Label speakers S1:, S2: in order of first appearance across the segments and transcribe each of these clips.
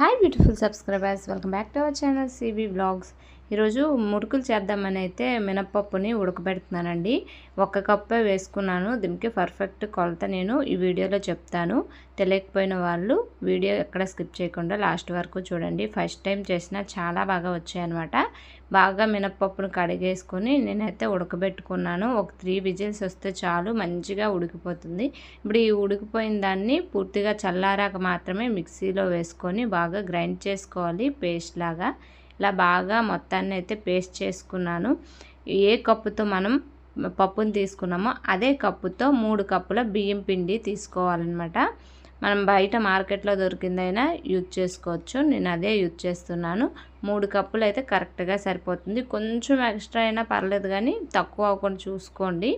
S1: Hi beautiful subscribers, welcome back to our channel CB Vlogs. ఈరోజు మురుకులు చేద్దామని అయితే మినప్పప్పుని ఉడకబెడుతున్నానండి. ఒక కప్పే వేసుకున్నాను. దీనికి పర్ఫెక్ట్ కొలత నేను ఈ వీడియోలో చెప్తాను. తెలియకపోయిన వాళ్ళు వీడియో ఎక్కడ స్కిప్ చేయకుండా లాస్ట్ వరకు చూడండి. ఫస్ట్ టైం చేసినా చాలా బాగా వచ్చాయన్నమాట. బాగా మినప్పప్పును కడిగేసుకొని నేనైతే ఉడకబెట్టుకున్నాను. ఒక త్రీ విజిల్స్ వస్తే చాలు మంచిగా ఉడికిపోతుంది. ఇప్పుడు ఈ ఉడికిపోయిన దాన్ని పూర్తిగా చల్లారాక మాత్రమే మిక్సీలో వేసుకొని బాగా గ్రైండ్ చేసుకోవాలి పేస్ట్ లాగా. ఇలా బాగా మొత్తాన్ని అయితే పేస్ట్ చేసుకున్నాను. ఏ కప్పుతో మనం పప్పుని తీసుకున్నామో అదే కప్పుతో మూడు కప్పుల బియ్యం పిండి తీసుకోవాలన్నమాట. మనం బయట మార్కెట్లో దొరికిందైనా యూజ్ చేసుకోవచ్చు. నేను అదే యూజ్ చేస్తున్నాను. మూడు కప్పులు అయితే కరెక్ట్గా సరిపోతుంది. కొంచెం ఎక్స్ట్రా అయినా పర్లేదు కానీ తక్కువ అవ్వకుండా చూసుకోండి.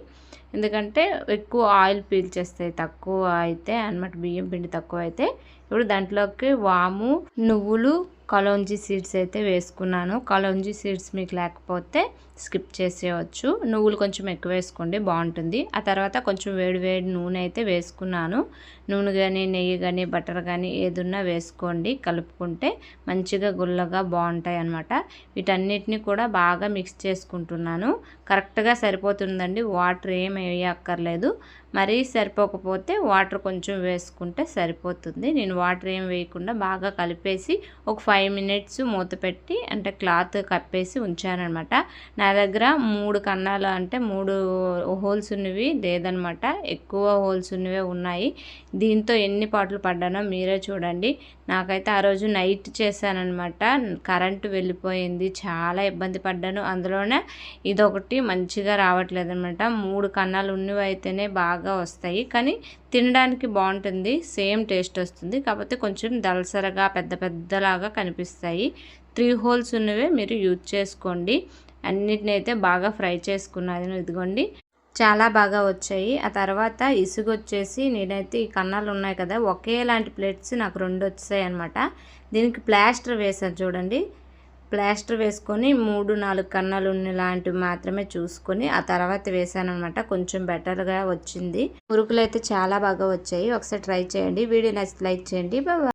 S1: ఎందుకంటే ఎక్కువ ఆయిల్ పీల్చేస్తాయి తక్కువ అయితే అనమాట బియ్యం పిండి తక్కువ అయితే. ఇప్పుడు దాంట్లోకి వాము నువ్వులు కలోంజీ సీడ్స్ అయితే వేసుకున్నాను. కలోంజీ సీడ్స్ మీకు లేకపోతే స్కిప్ చేసేయచ్చు. నువ్వులు కొంచెం ఎక్కువ వేసుకోండి బాగుంటుంది. ఆ తర్వాత కొంచెం వేడి వేడి నూనె అయితే వేసుకున్నాను. నూనె కానీ నెయ్యి కానీ బటర్ కానీ ఏదున్నా వేసుకోండి. కలుపుకుంటే మంచిగా గుల్లగా బాగుంటాయి అన్నమాట. వీటన్నిటిని కూడా బాగా మిక్స్ చేసుకుంటున్నాను. కరెక్ట్గా సరిపోతుందండి. వాటర్ ఏం వేయక్కర్లేదు. మరీ సరిపోకపోతే వాటర్ కొంచెం వేసుకుంటే సరిపోతుంది. నేను వాటర్ ఏం వేయకుండా బాగా కలిపేసి ఒక ఫైవ్ ఫైవ్ మినిట్స్ మూత పెట్టి అంటే క్లాత్ కప్పేసి ఉంచానమాట నా దగ్గర మూడు కన్నాలు అంటే మూడు హోల్స్ ఉన్నవి లేదనమాట ఎక్కువ హోల్స్ ఉన్నవే ఉన్నాయి. దీంతో ఎన్ని పాటలు పడ్డానో మీరే చూడండి. నాకైతే ఆ రోజు నైట్ చేశానమాట కరెంటు వెళ్ళిపోయింది. చాలా ఇబ్బంది పడ్డాను. అందులోనే ఇదొకటి మంచిగా రావట్లేదు అనమాట మూడు కన్నాలు ఉన్నవి అయితేనే బాగా వస్తాయి. కానీ తినడానికి బాగుంటుంది. సేమ్ టేస్ట్ వస్తుంది. కాకపోతే కొంచెం దలసరగా పెద్ద పెద్దలాగా కనిపిస్తాయి. త్రీ హోల్స్ ఉన్నవే మీరు యూజ్ చేసుకోండి. అన్నిటిని అయితే బాగా ఫ్రై చేసుకున్నాను ఇదిగోండి. చాలా బాగా వచ్చాయి. ఆ తర్వాత ఇసుగు వచ్చేసి నేనైతే ఈ కన్నాలు ఉన్నాయి కదా ఒకేలాంటి ప్లేట్స్ నాకు రెండు వచ్చాయి అనమాట దీనికి ప్లాస్టర్ వేసాను చూడండి. ప్లాస్టర్ వేసుకొని మూడు నాలుగు కన్నాలు లాంటివి మాత్రమే చూసుకొని ఆ తర్వాత వేసాను అనమాట కొంచెం బెటర్గా వచ్చింది. మురుకులు అయితే చాలా బాగా వచ్చాయి. ఒకసారి ట్రై చేయండి. వీడియో నచ్చి లైక్ చేయండి.